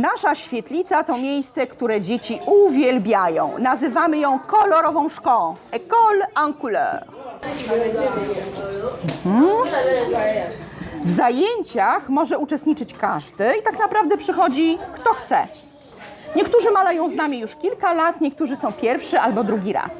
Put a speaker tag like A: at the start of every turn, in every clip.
A: Nasza świetlica to miejsce, które dzieci uwielbiają. Nazywamy ją kolorową szkołą. École en couleur. W zajęciach może uczestniczyć każdy i tak naprawdę przychodzi kto chce. Niektórzy malają z nami już kilka lat, niektórzy są pierwszy albo drugi raz.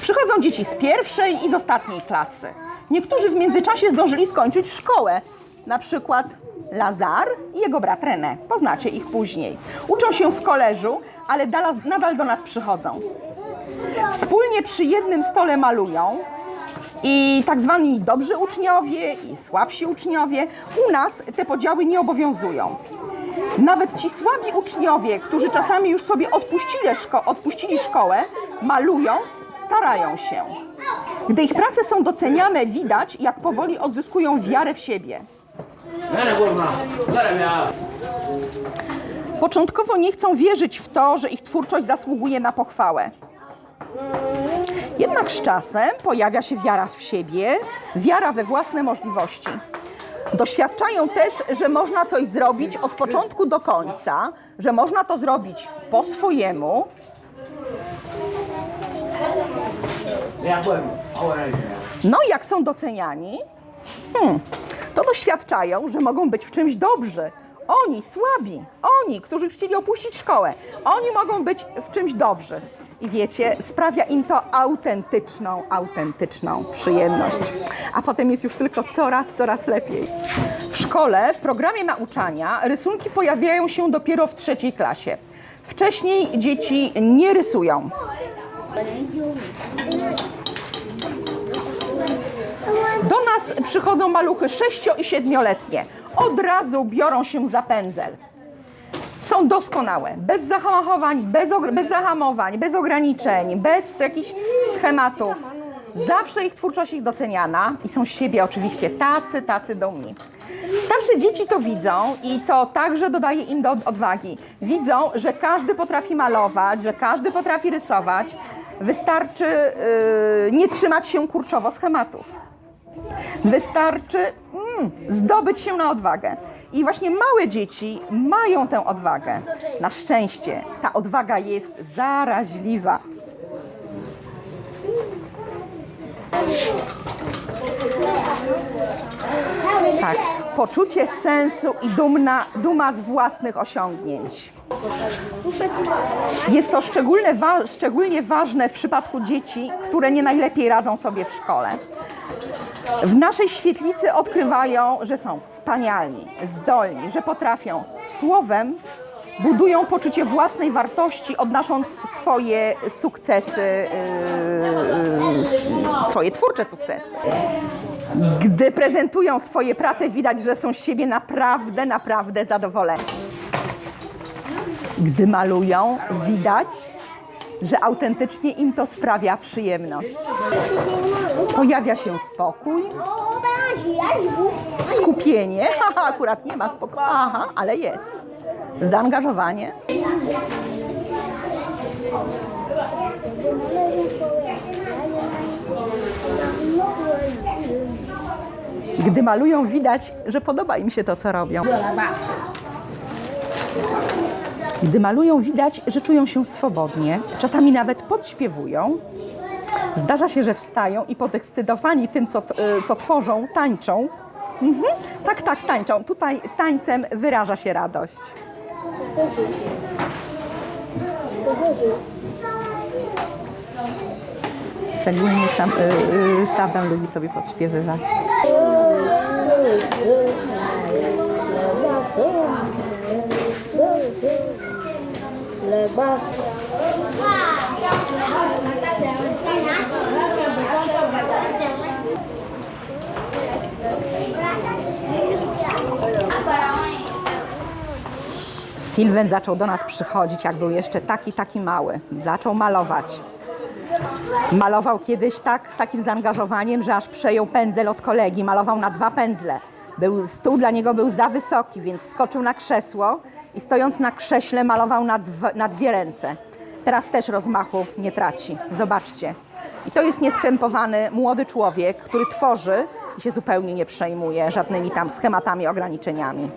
A: Przychodzą dzieci z pierwszej i z ostatniej klasy. Niektórzy w międzyczasie zdążyli skończyć szkołę, na przykład Lazar i jego brat René. Poznacie ich później. Uczą się w koleżu, ale nadal do nas przychodzą. Wspólnie przy jednym stole malują, i tak zwani dobrzy uczniowie i słabsi uczniowie. U nas te podziały nie obowiązują. Nawet ci słabi uczniowie, którzy czasami już sobie odpuścili, szko- odpuścili szkołę, malując, starają się. Gdy ich prace są doceniane, widać, jak powoli odzyskują wiarę w siebie. Początkowo nie chcą wierzyć w to, że ich twórczość zasługuje na pochwałę. Jednak z czasem pojawia się wiara w siebie, wiara we własne możliwości. Doświadczają też, że można coś zrobić od początku do końca, że można to zrobić po swojemu, no i jak są doceniani, hmm, to doświadczają, że mogą być w czymś dobrzy. Oni, słabi, oni, którzy chcieli opuścić szkołę, oni mogą być w czymś dobrzy. I wiecie, sprawia im to autentyczną, autentyczną przyjemność. A potem jest już tylko coraz, coraz lepiej. W szkole, w programie nauczania, rysunki pojawiają się dopiero w trzeciej klasie. Wcześniej dzieci nie rysują. Do nas przychodzą maluchy 6 i 7-letnie. Od razu biorą się za pędzel. Są doskonałe, bez zahamowań, bez, bez zahamowań, bez ograniczeń, bez jakichś schematów. Zawsze ich twórczość jest doceniana i są z siebie oczywiście tacy, tacy dumni. Starsze dzieci to widzą i to także dodaje im do odwagi. Widzą, że każdy potrafi malować, że każdy potrafi rysować. Wystarczy yy, nie trzymać się kurczowo schematów. Wystarczy mm, zdobyć się na odwagę. I właśnie małe dzieci mają tę odwagę. Na szczęście ta odwaga jest zaraźliwa. Tak, poczucie sensu i dumna, duma z własnych osiągnięć. Jest to szczególnie, wa- szczególnie ważne w przypadku dzieci, które nie najlepiej radzą sobie w szkole. W naszej świetlicy odkrywają, że są wspaniali, zdolni, że potrafią słowem budują poczucie własnej wartości, odnosząc swoje sukcesy, yy, swoje twórcze sukcesy. Gdy prezentują swoje prace, widać, że są z siebie naprawdę, naprawdę zadowoleni. Gdy malują, widać, że autentycznie im to sprawia przyjemność. Pojawia się spokój, skupienie. Haha, akurat nie ma spokoju. Aha, ale jest. Zaangażowanie. Gdy malują, widać, że podoba im się to, co robią. Gdy malują, widać, że czują się swobodnie, czasami nawet podśpiewują. Zdarza się, że wstają i podekscytowani tym, co, y, co tworzą, tańczą. Mhm. Tak, tak, tańczą. Tutaj tańcem wyraża się radość. Szczególnie sam, y, y, Sabę lubi sobie podśpiewywać.
B: Le bas.
A: Sylwen zaczął do nas przychodzić, jak był jeszcze taki, taki mały. Zaczął malować. Malował kiedyś tak, z takim zaangażowaniem, że aż przejął pędzel od kolegi. Malował na dwa pędzle. Był, stół dla niego był za wysoki, więc wskoczył na krzesło i stojąc na krześle malował na, na dwie ręce. Teraz też rozmachu nie traci. Zobaczcie. I to jest nieskrępowany młody człowiek, który tworzy i się zupełnie nie przejmuje żadnymi tam schematami, ograniczeniami.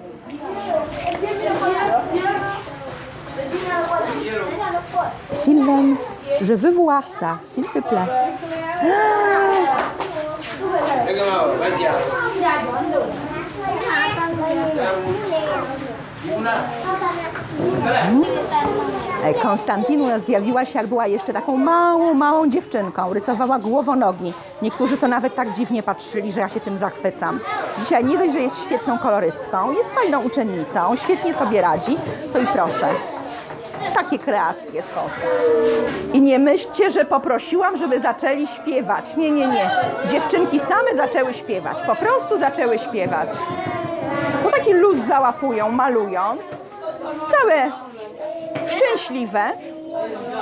A: Sylvain, je veux voir s'il te plaît. E, Konstantinu zjawiła się, jak była jeszcze taką małą, małą dziewczynką. Rysowała głowonogi. Niektórzy to nawet tak dziwnie patrzyli, że ja się tym zachwycam. Dzisiaj nie dość, że jest świetną kolorystką, jest fajną uczennicą, świetnie sobie radzi, to i proszę. Takie kreacje tworzy. I nie myślcie, że poprosiłam, żeby zaczęli śpiewać. Nie, nie, nie. Dziewczynki same zaczęły śpiewać. Po prostu zaczęły śpiewać. Taki luz załapują, malując. Całe szczęśliwe.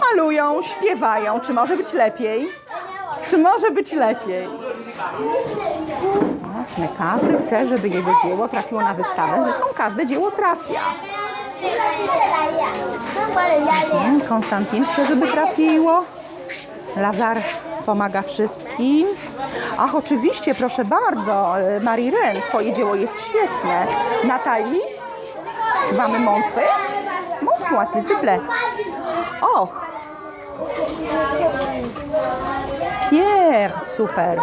A: Malują, śpiewają. Czy może być lepiej? Czy może być lepiej? Jasne, każdy chce, żeby jego dzieło trafiło na wystawę. Zresztą każde dzieło trafia. Konstantin chce, żeby trafiło. Lazar pomaga wszystkim. Ach, oczywiście, proszę bardzo, y, Marie Ren, twoje dzieło jest świetne. Natalii, mamy montry? Montre-moi, s'il. Och, Pierre, super.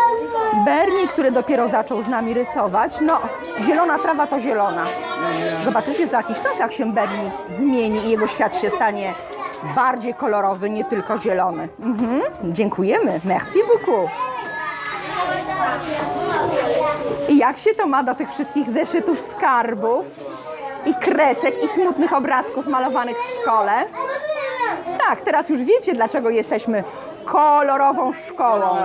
A: Bernie, który dopiero zaczął z nami rysować, no, zielona trawa to zielona. Zobaczycie za jakiś czas, jak się Bernie zmieni i jego świat się stanie bardziej kolorowy, nie tylko zielony. Mhm, dziękujemy, merci beaucoup. I jak się to ma do tych wszystkich zeszytów skarbów i kresek i smutnych obrazków malowanych w szkole? Tak, teraz już wiecie, dlaczego jesteśmy kolorową szkołą.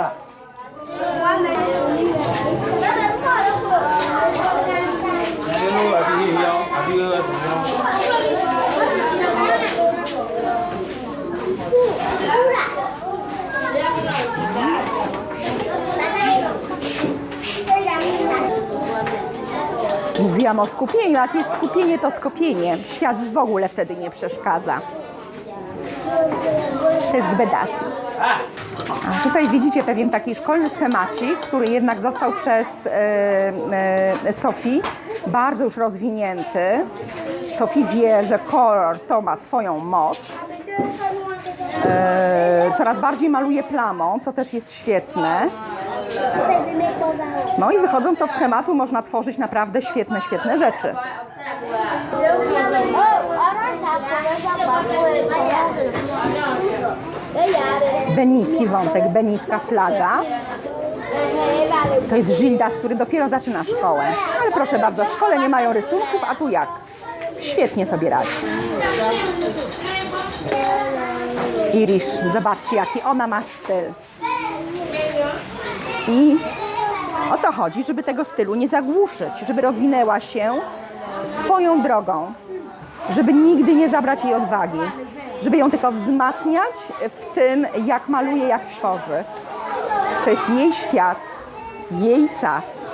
A: Mówiłam o skupieniu, jak jest skupienie, to skupienie. Świat w ogóle wtedy nie przeszkadza. To jest Gbedasi. A tutaj widzicie pewien taki szkolny schemacik, który jednak został przez e, e, Sofii bardzo już rozwinięty. Sofii wie, że kolor to ma swoją moc. E, coraz bardziej maluje plamą, co też jest świetne. No i wychodząc od schematu można tworzyć naprawdę świetne, świetne rzeczy. Benicki wątek, benicka flaga. To jest Gildas, który dopiero zaczyna szkołę. Ale proszę bardzo, w szkole nie mają rysunków, a tu jak? Świetnie sobie radzi. Irish, zobaczcie jaki ona ma styl. I o to chodzi, żeby tego stylu nie zagłuszyć, żeby rozwinęła się swoją drogą, żeby nigdy nie zabrać jej odwagi, żeby ją tylko wzmacniać w tym, jak maluje, jak tworzy. To jest jej świat, jej czas.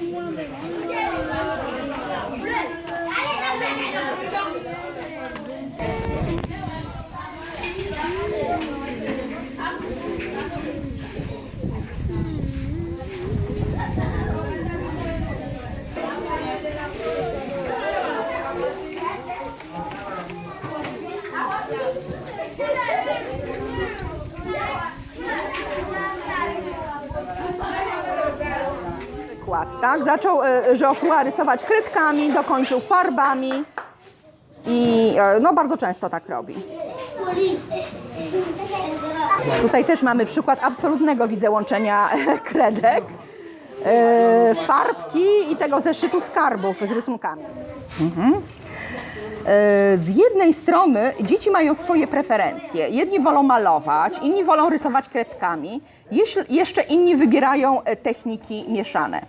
A: Cũng. Przykład, tak? Zaczął e, Joshua rysować kredkami, dokończył farbami i e, no bardzo często tak robi. Tutaj też mamy przykład absolutnego widzę łączenia kredek, e, farbki i tego zeszytu skarbów z rysunkami. Mhm. Z jednej strony dzieci mają swoje preferencje. Jedni wolą malować, inni wolą rysować kredkami, jeszcze inni wybierają techniki mieszane.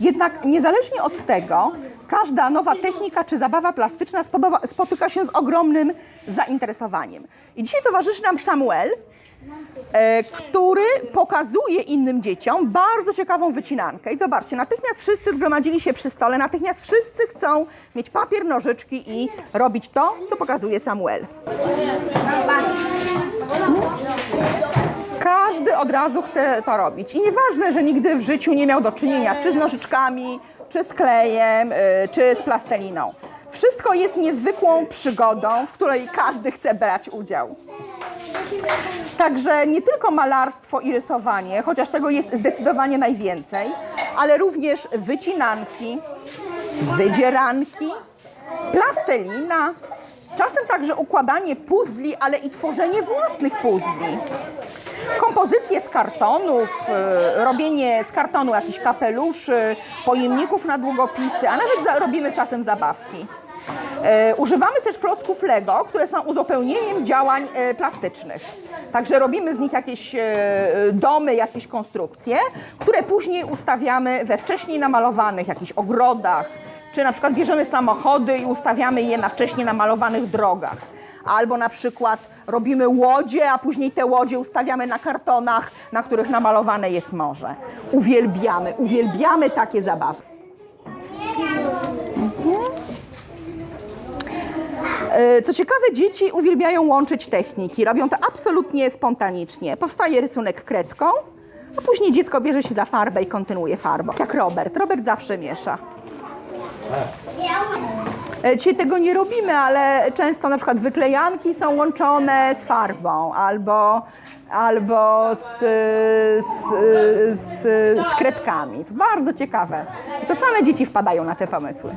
A: Jednak niezależnie od tego, każda nowa technika czy zabawa plastyczna spotyka się z ogromnym zainteresowaniem. I dzisiaj towarzyszy nam Samuel, e, który pokazuje innym dzieciom bardzo ciekawą wycinankę. I zobaczcie, natychmiast wszyscy zgromadzili się przy stole, natychmiast wszyscy chcą mieć papier, nożyczki i robić to, co pokazuje Samuel. Od razu chce to robić. I nieważne, że nigdy w życiu nie miał do czynienia czy z nożyczkami, czy z klejem, y, czy z plasteliną. Wszystko jest niezwykłą przygodą, w której każdy chce brać udział. Także nie tylko malarstwo i rysowanie, chociaż tego jest zdecydowanie najwięcej, ale również wycinanki, wydzieranki, plastelina, czasem także układanie puzli, ale i tworzenie własnych puzli. Kompozycje z kartonów, y, robienie z kartonu jakichś kapeluszy, pojemników na długopisy, a nawet robimy czasem zabawki. E, Używamy też klocków Lego, które są uzupełnieniem działań e, plastycznych. Także robimy z nich jakieś e, domy, jakieś konstrukcje, które później ustawiamy we wcześniej namalowanych jakichś ogrodach, czy na przykład bierzemy samochody i ustawiamy je na wcześniej namalowanych drogach. Albo na przykład robimy łodzie, a później te łodzie ustawiamy na kartonach, na których namalowane jest morze. Uwielbiamy, uwielbiamy takie zabawy. E, Co ciekawe, dzieci uwielbiają łączyć techniki. Robią to absolutnie spontanicznie. Powstaje rysunek kredką, a później dziecko bierze się za farbę i kontynuuje farbą. Jak Robert. Robert zawsze miesza. E, Dzisiaj tego nie robimy, ale często na przykład wyklejanki są łączone z farbą albo, albo z, z, z, z bardzo ciekawe. To same dzieci wpadają na te pomysły.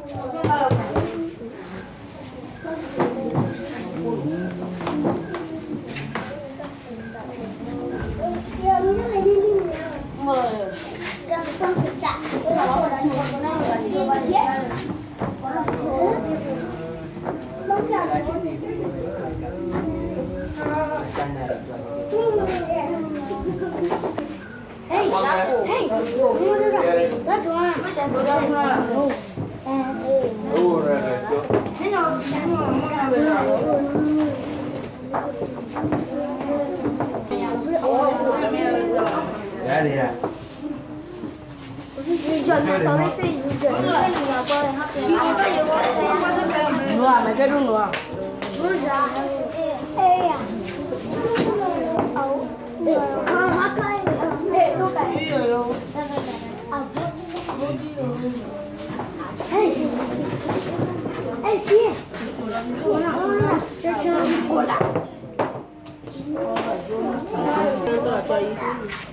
C: kìa
B: Nua, mày chơi đúng nua.
C: Hey, here. Hola, hola. Chao, chao. Hola. Hola.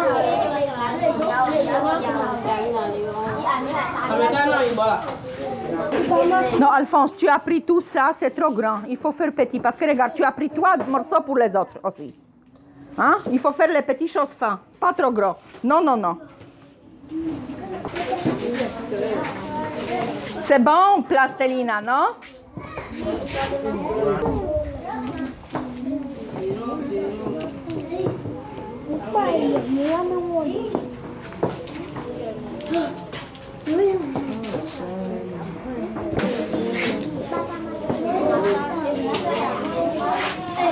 A: Non, Alphonse, tu as pris tout ça, c'est trop grand. Il faut faire petit. Parce que regarde, tu as pris trois morceaux pour les autres aussi. Hein? Il faut faire les petites choses fins, pas trop gros. Non, non, non. C'est bon, plastelina, non?
C: 哎，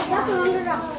C: 小恐龙队。